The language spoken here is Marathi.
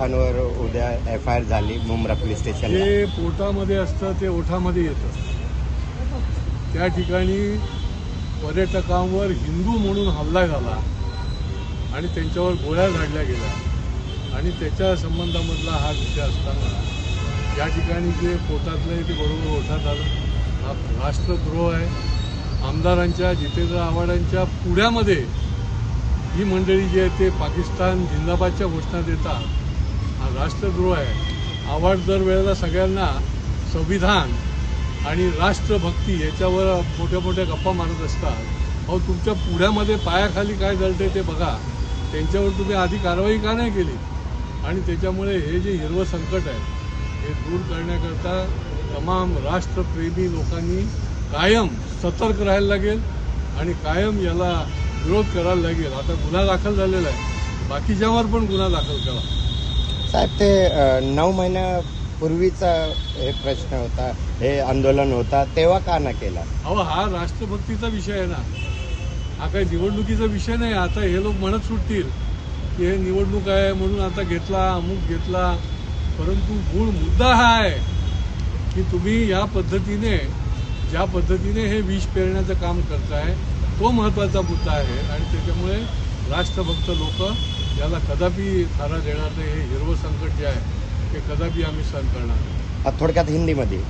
खानवर उद्या एफ आय आर झाली मुंब्रा पोलीस स्टेशन जे पोटामध्ये असतं ते ओठामध्ये येतं. त्या ठिकाणी पर्यटकांवर हिंदू म्हणून हल्ला झाला आणि त्यांच्यावर गोळ्या झाडल्या गेल्या. आणि त्याच्या संबंधामधला हा विषय असताना या ठिकाणी जे पोटातलं आहे ते बरोबर ओठात आलं. हा राष्ट्रद्रोह आहे. आमदारांच्या जितेंद्र आव्हाडांच्या पुढ्यामध्ये ही मंडळी जी आहे ते पाकिस्तान जिंदाबादच्या घोषणा देतात. हा राष्ट्रद्रोह आहे. आवड दर वेळेला सगळ्यांना संविधान आणि राष्ट्रभक्ती याच्यावर मोठ्या मोठ्या गप्पा मारत असतात. अहो तुमच्या पुढ्यामध्ये पायाखाली काय जळते ते बघा. त्यांच्यावर तुम्ही आधी कारवाई का नाही केली? आणि त्याच्यामुळे हे जे हिरवं संकट आहे हे दूर करण्याकरता तमाम राष्ट्रप्रेमी लोकांनी कायम सतर्क राहायला लागेल आणि कायम याला विरोध करायला लागेल. आता गुन्हा दाखल झालेला आहे. बाकीच्यावर पण गुन्हा दाखल करा. साहेब ते नऊ महिन्यापूर्वीचा हे प्रश्न होता हे आंदोलन होता तेव्हा का ना केला? अहो हा राष्ट्रभक्तीचा विषय आहे ना. हा काही निवडणुकीचा विषय नाही आता हे लोक म्हणत सुटतील की हे निवडणूक आहे म्हणून आता घेतला अमुक घेतला. परंतु मूळ मुद्दा हा आहे की तुम्ही या पद्धतीने ज्या पद्धतीने हे विष पेरण्याचं काम करताय तो महत्त्वाचा मुद्दा आहे. आणि त्याच्यामुळे राष्ट्रभक्त लोक याला कदापि थारा देणार नाही हे हिरवं संकट जे आहे ते कदापि आम्ही सहन करणार नाही. थोडक्यात हिंदीमध्ये.